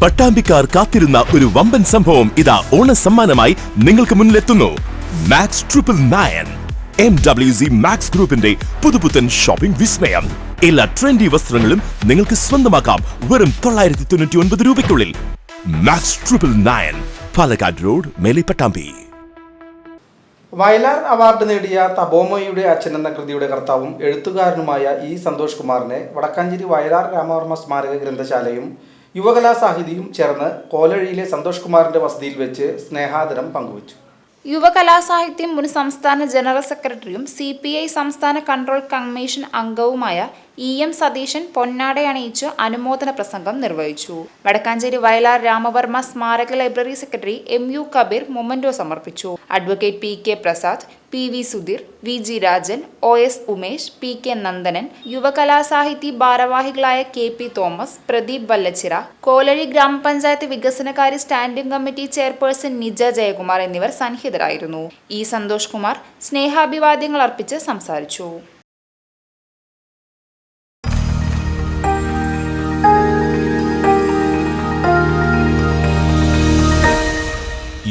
പട്ടാമ്പിക്കാർ കാത്തിരുന്ന ഒരു വമ്പൻ സംഭവം ഇതാ ഓണ സമ്മാനമായി നിങ്ങൾക്ക് മുന്നിലെത്തുന്നു. Max triple nine M W C Max ഗ്രൂപ്പിന്റെ പുതുപുത്തൻ ഷോപ്പിംഗ് വിസ്മയം. എല്ലാ ട്രെൻഡി വസ്ത്രങ്ങളും നിങ്ങൾക്ക് സ്വന്തമാക്കാം വെറും തൊള്ളായിരത്തി തൊണ്ണൂറ്റി ഒൻപത് രൂപയ്ക്കുള്ളിൽ. Max triple nine Palakkad road Melipattambi Pattambi. Vayalar award നേടിയ തബോമോയുടെ അച്ഛൻ എന്ന കൃതിയുടെ കർത്താവും എഴുത്തുകാരനുമായ ഇ സന്തോഷ് കുമാറിനെ വടക്കാഞ്ചേരി വയലാർ രാമവർമ്മ സ്മാരക ഗ്രന്ഥശാലയും യുവകലാ സാഹിതിയും ചേർന്ന് കോലഴിയിലെ സന്തോഷ് കുമാറിന്റെ വസതിയിൽ വെച്ച് സ്നേഹാദരം പങ്കുവച്ചു. യുവകലാസാഹിത്യം മുൻ സംസ്ഥാന ജനറൽ സെക്രട്ടറിയും സി പി ഐ സംസ്ഥാന കൺട്രോൾ കമ്മീഷൻ അംഗവുമായ ഇ എം സതീശൻ പൊന്നാടയണിയിച്ച് അനുമോദന പ്രസംഗം നിർവഹിച്ചു. വടക്കാഞ്ചേരി വയലാർ രാമവർമ്മ സ്മാരക library secretary M U Kabeer memento സമർപ്പിച്ചു. Advocate P K Prasad P V Sudheer V G Rajan O S Umesh P K Nandanan Yuvakalasahithi ഭാരവാഹികളായ K P Thomas Pradeep Vallachira Kolazhy ഗ്രാമപഞ്ചായത്ത് വികസനകാര്യ standing committee chairperson Nija Jayakumar എന്നിവർ സന്നിഹിതരായിരുന്നു. E Santhosh Kumar സ്നേഹാഭിവാദ്യങ്ങൾ അർപ്പിച്ച് സംസാരിച്ചു.